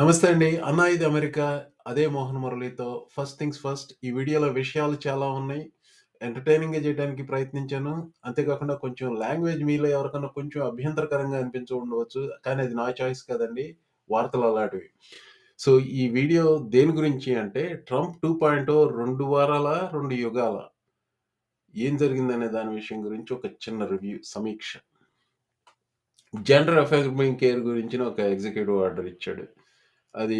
నమస్తే అండి. అన్నా ఇది అమెరికా. అదే మోహన్ మురళితో. ఫస్ట్ థింగ్స్ ఫస్ట్ ఈ వీడియోలో విషయాలు చాలా ఉన్నాయి. ఎంటర్టైనింగ్ చేయడానికి ప్రయత్నించాను. అంతేకాకుండా కొంచెం లాంగ్వేజ్ మీలో ఎవరికన్నా కొంచెం అభ్యంతరకరంగా అనిపించి ఉండవచ్చు. కానీ అది నా చాయిస్ కదండి వార్తలు అలాంటివి. సో, ఈ వీడియో దేని గురించి అంటే ట్రంప్ 2.0 2 వారాల, రెండు యుగాల. ఏం జరిగిందనే దాని విషయం గురించి ఒక చిన్న రివ్యూ సమీక్ష. జెండర్ అఫర్మింగ్ కేర్ గురించిన ఒక ఎగ్జిక్యూటివ్ ఆర్డర్ ఇచ్చాడు. అది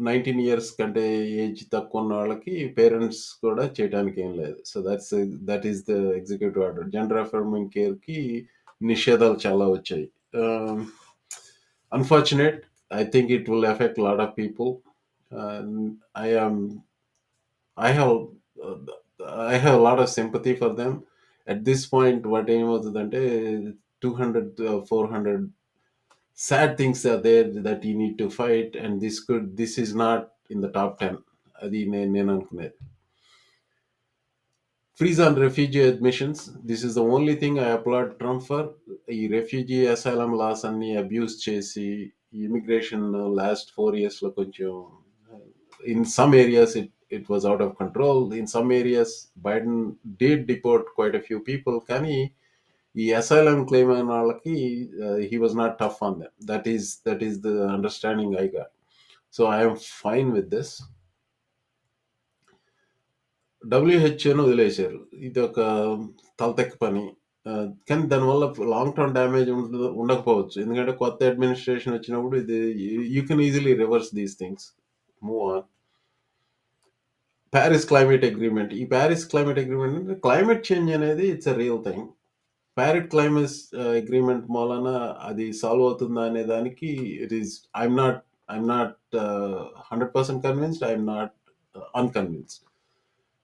19 ఇయర్స్ కంటే ఏజ్ తక్కువ ఉన్న వాళ్ళకి పేరెంట్స్ కూడా చేయటానికి ఏం లేదు. So, that's that is the executive order. Gender affirming కేర్‌కి నిషేధాలు చాలా వచ్చాయి. ఆహ్, unfortunate I think it will effect lot of people. Ah, I am I have I have lot of sympathy for them. At this point what hundred 200, 400 sad things are there that you need to fight and this could this is not in the top 10 అది నేను నేను అనుకునేది. Freeze on refugee admissions. This is the only thing I applaud Trump for. ఈ refugee asylum laws అన్ని abuse చేసి immigration last 4 ఇయర్స్‌లో కొంచెం in some areas it it was out of control. In some areas Biden did deport quite a few people. కానీ ఈ asylum claim అయిన వాళ్ళకి he was not tough on them. That is that is the understanding I got. So, I fine with this. డబ్ల్యూహెచ్ఓను వదిలేశారు. ఒక తలతెక్క పని. కానీ దానివల్ల long term damage ఉండ ఉండకపోవచ్చు. ఎందుకంటే కొత్త అడ్మినిస్ట్రేషన్ వచ్చినప్పుడు ఇది you can easily reverse these things. Move on. Paris climate agreement ఈ పారిస్ క్లైమేట్ అగ్రిమెంట్ అంటే క్లైమేట్ చేంజ్ అనేది it's a real thing. Paris climate ah, agreement మూలాన అది సాల్వ్ అవుతుందా అనే దానికి it is I am not I am not ah, 100% convinced. I am not unconvinced.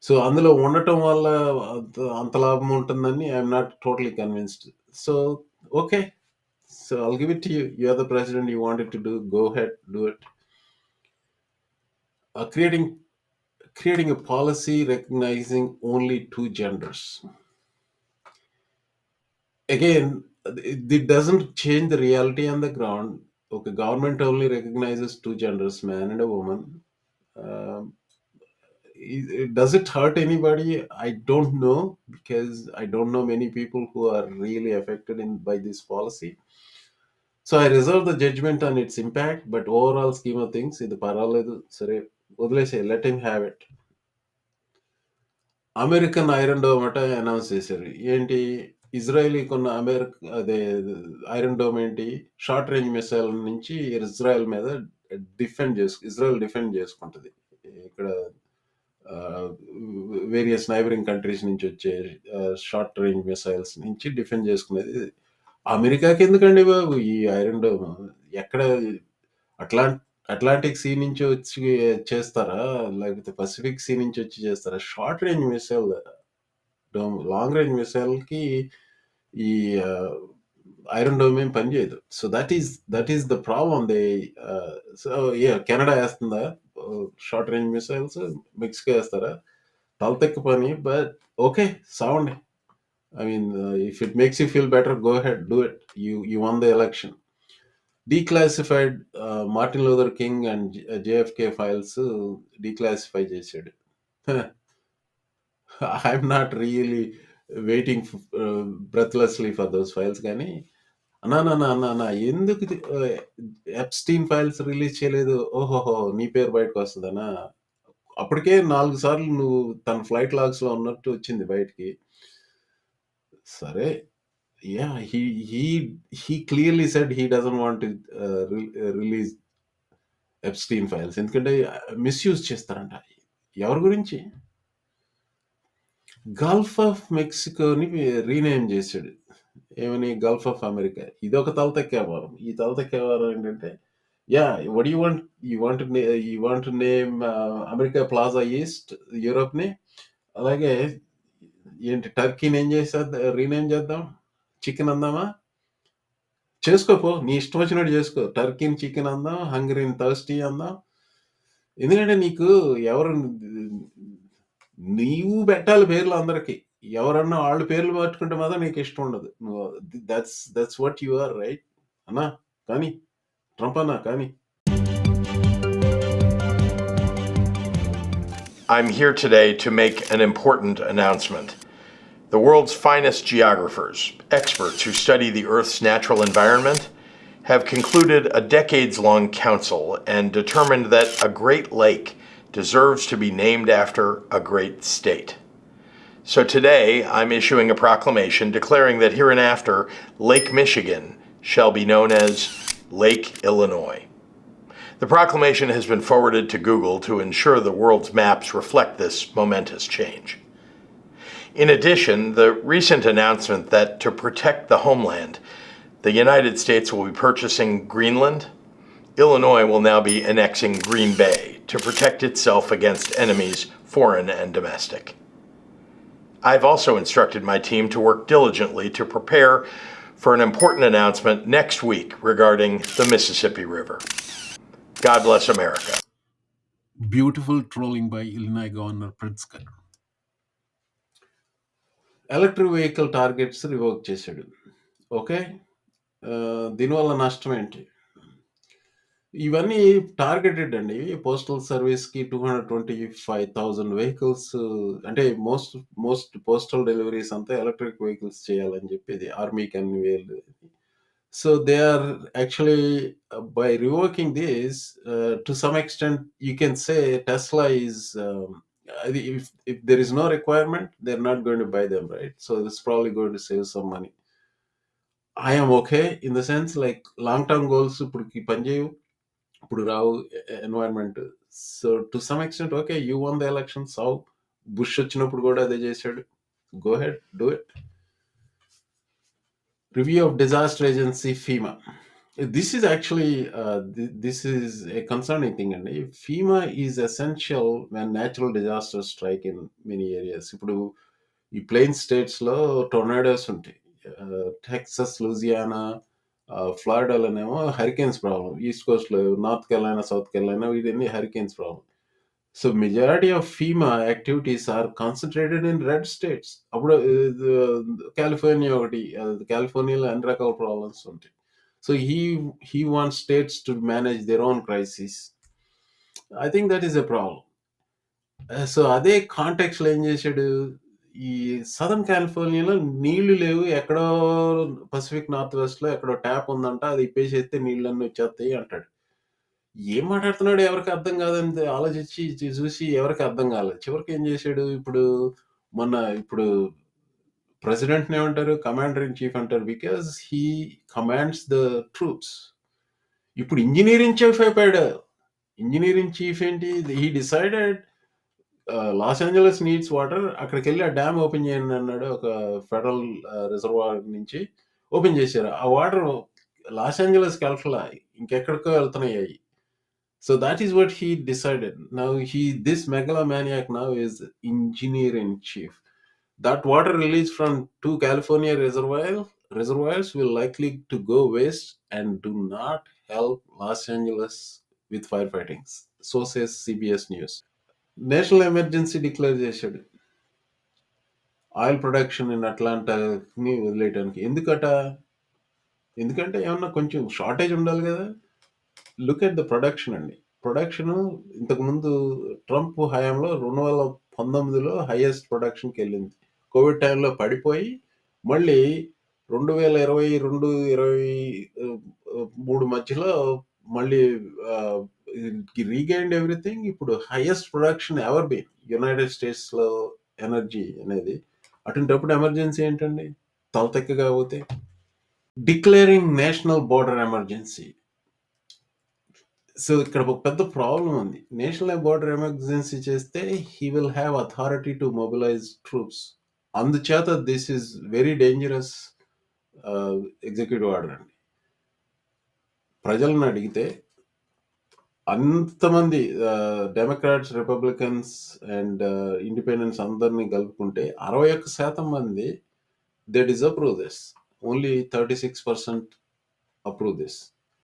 So, అందులో ఉండటం వల్ల అంత అంత లాభం ఉంటుందని I am not totally convinced. So, okay. So, I'll give it to you. You are the president. You want it to do. Go ahead. Do it. Uh, creating creating a policy recognizing only two genders. Again, it, it doesn't change the reality on the ground. Okay, government only recognizes two genders, man and a woman. Um, it- it- does it hurt anybody? I don't know because I don't know many people who are really affected in by this policy. So I reserve the judgment on its impact, but overall scheme of things, ఇది పర్వాలేదు సరే వదిలేసే let him have it American Iron Dome అట announce చేశారు ఏంటి Israeli కొన్న America అదే iron dome ఏంటి షార్ట్ రేంజ్ మిసైల్ నుంచి ఇజ్రాయెల్ మీద డిఫెండ్ చేసు ఇజ్రాయెల్ డిఫెండ్ చేసుకుంటుంది. ఇక్కడ వేరియస్ నైబరింగ్ కంట్రీస్ నుంచి వచ్చే షార్ట్ రేంజ్ మిసైల్స్ నుంచి డిఫెండ్ చేసుకునేది. అమెరికాకి ఎందుకండి బాబు ఈ ఐరన్ డోమ్? ఎక్కడ అట్లాంటి అట్లాంటిక్ సీ నుంచి వచ్చి చేస్తారా? లేకపోతే పసిఫిక్ సీ నుంచి వచ్చి చేస్తారా? Short range missile dome long range మిసైల్కి ఈ ఐరన్ డోమ్ ఏం పనిచేయదు so that is that is the problem they so a Canada వేస్తుందా? షార్ట్ రేంజ్ మిసైల్స్ మెక్సికో వేస్తారా? తలతెక్క పని but okay sound I mean if it makes you feel better go head do it. You you won the election. Declassified Martin Luther King and JFK files declassify చేశాడు I'm not really waiting breathlessly for those files కానీ అన్నా నా అన్న ఎందుకు Epstein files release చేయలేదు? ఓహోహో నీ పేరు బయటకు వస్తుందనా అప్పటికే నాలుగు సార్లు నువ్వు తన ఫ్లైట్ లాగ్స్లో ఉన్నట్టు వచ్చింది బయటికి. సరే yeah he he clearly clearly he he doesn't release to uh, Epstein files uh, ఎందుకంటే uh, మిస్యూజ్ చేస్తారంట. ఎవరి గురించి? గల్ఫ్ ఆఫ్ మెక్సికోని రీనేమ్ చేశాడు. ఏమని? గల్ఫ్ ఆఫ్ అమెరికా ఇది ఒక తలత కేవారం ఈ తలతెక్కేవారం ఏంటంటే yeah what you want you want you want name America plaza east యూరోప్ని అలాగే ఏంటి టర్కీని ఏం చేసేద్దాం రీనేమ్ చేద్దాం? చికెన్ అందామా? చేసుకోపో నీ ఇష్టం వచ్చినట్టు చేసుకో. టర్కీని చికెన్ అందాం హంగరీని థర్స్టీ అందాం. ఎందుకంటే నీకు ఎవరు నీవు పెట్టాలి పేర్లు అందరికి. ఎవరన్నా వాళ్ళు పేర్లు పట్టుకుంటే మాత్రం నీకు ఇష్టం ఉండదు. నువ్వు that's that's what you are right అన్నా? కానీ ట్రంప్ అన్నా కానీ. I'm here today to make an important announcement. The world's finest geographers, experts who study the Earth's natural environment, have concluded a decades long council and determined that a Great Lake deserves to be named after a great state. So today, I'm issuing a proclamation declaring that hereinafter, Lake Michigan shall be known as Lake Illinois. The proclamation has been forwarded to Google to ensure the world's maps reflect this momentous change. In addition, the recent announcement that to protect the homeland, the United States will be purchasing Greenland, Illinois will now be annexing Green Bay to protect itself against enemies, foreign and domestic. I've also instructed my team to work diligently to prepare for an important announcement next week regarding the Mississippi River. God bless America. Beautiful trolling by Illinois Governor Pritzker. Electric vehicle targets revoke చేశాడు okay ఆ, దీనివల్ల నష్టం ఏంటి ఇవన్నీ targeted అండి. Postal సర్వీస్కి two hundred twenty five thousand vehicles అంటే most most postal deliveries అంతా ఎలక్ట్రిక్ వెహికల్స్ చేయాలని చెప్పేది. Army కన్వేల్ so they are actually by revoking this to some extent you can say Tesla is అది if if there is no requirement they are not going to buy them right so this probably going to save some money I'm okay in the sense like long term goals ఇప్పుడు పనిచేయవు. ఇప్పుడు రావు environment so to some extent okay you won the election so Bush వచ్చినప్పుడు కూడా అదే చేశాడు. Go head do it review of disaster agency FEMA this is actually this is a concerning thing అండి FEMA is essential when natural disaster strike in many areas ఇప్పుడు ఈ plain స్టేట్స్లో tornadoes ఉంటాయి. Texas Louisiana ఫ్లారిడాలోనేమో hurricanes problem east కోస్ట్లో North Carolina South Carolina వీటన్ని hurricanes problem so majority of FEMA activities are concentrated in red states అప్పుడు California ఒకటి కాలిఫోర్నియాలో అన్ని రకాల ప్రాబ్లమ్స్ ఉంటాయి. So he he want states to manage their own crisis I think that is a problem so అదే కాంటాక్ట్స్లో ఏం చేశాడు? ఈ సదర్న్ కాలిఫోర్నియాలో నీళ్ళు లేవు. ఎక్కడో పసిఫిక్ నార్త్ వెస్ట్లో ఎక్కడో ట్యాప్ ఉందంట. అది ఇప్పేసేస్తే నీళ్ళన్నీ వచ్చేస్తాయి అంటాడు. ఏం మాట్లాడుతున్నాడు ఎవరికి అర్థం కాదని ఆలోచించి చూసి ఎవరికి అర్థం కాలేదు చివరికి ఏం చేశాడు? ఇప్పుడు మొన్న ఇప్పుడు ప్రెసిడెంట్ ఏమంటారు? కమాండర్ ఇన్ చీఫ్ అంటారు. Because he commands the troops. ఇప్పుడు ఇంజనీరింగ్ చీఫ్ అయిపోయాడు. ఇంజనీరింగ్ చీఫ్ ఏంటి? He decided Los Angeles needs water అక్కడికి వెళ్ళి ఆ డ్యామ్ ఓపెన్ చేయండి అన్నాడు ఒక ఫెడరల్ రిజర్వాయర్ నుంచి ఓపెన్ చేశారు ఆ వాటర్ లాస్ ఏంజలస్కి వెళ్ళట్లా ఇంకెక్కడికో వెళ్తున్నాయి అవి so that is what he decided now he this megalomaniac now is engineer in chief that water released from two California reservoir, reservoirs will likely to go waste and do not help Los Angeles with firefighting. So says CBS News. National emergency declare చేశాడు. Oil production in అట్లాంటాని వదిలేయడానికి ఎందుకట? ఎందుకంటే ఏమన్నా కొంచెం shortage ఉండాలి కదా. Look at the production అండి. ప్రొడక్షన్ ఇంతకుముందు ట్రంప్ హయాంలో రెండు వేల పంతొమ్మిదిలో హైయెస్ట్ ప్రొడక్షన్కి వెళ్ళింది. కోవిడ్ టైంలో పడిపోయి మళ్ళీ రెండు వేల ఇరవై రెండు ఇరవై మూడు మధ్యలో మళ్ళీ రీగైండ్ ఎవ్రీథింగ్. ఇప్పుడు highest production ever been United స్టేట్స్లో ఎనర్జీ అనేది అటువంటిప్పుడు ఎమర్జెన్సీ ఏంటండి? తలతెక్కగా పోతే declaring national border emergency. So ఇక్కడ ఒక పెద్ద ప్రాబ్లం ఉంది. నేషనల్ బోర్డర్ ఎమర్జెన్సీ చేస్తే he will have authority to mobilise troops. అందుచేత this is very dangerous executive order అండి. ప్రజలను అడిగితే అంతమంది డెమోక్రాట్స్ రిపబ్లికన్స్ అండ్ ఇండిపెండెన్స్ అందరినీ కలుపుకుంటే అరవై ఒక్క శాతం మంది they disapprove this only thirty six percent approve this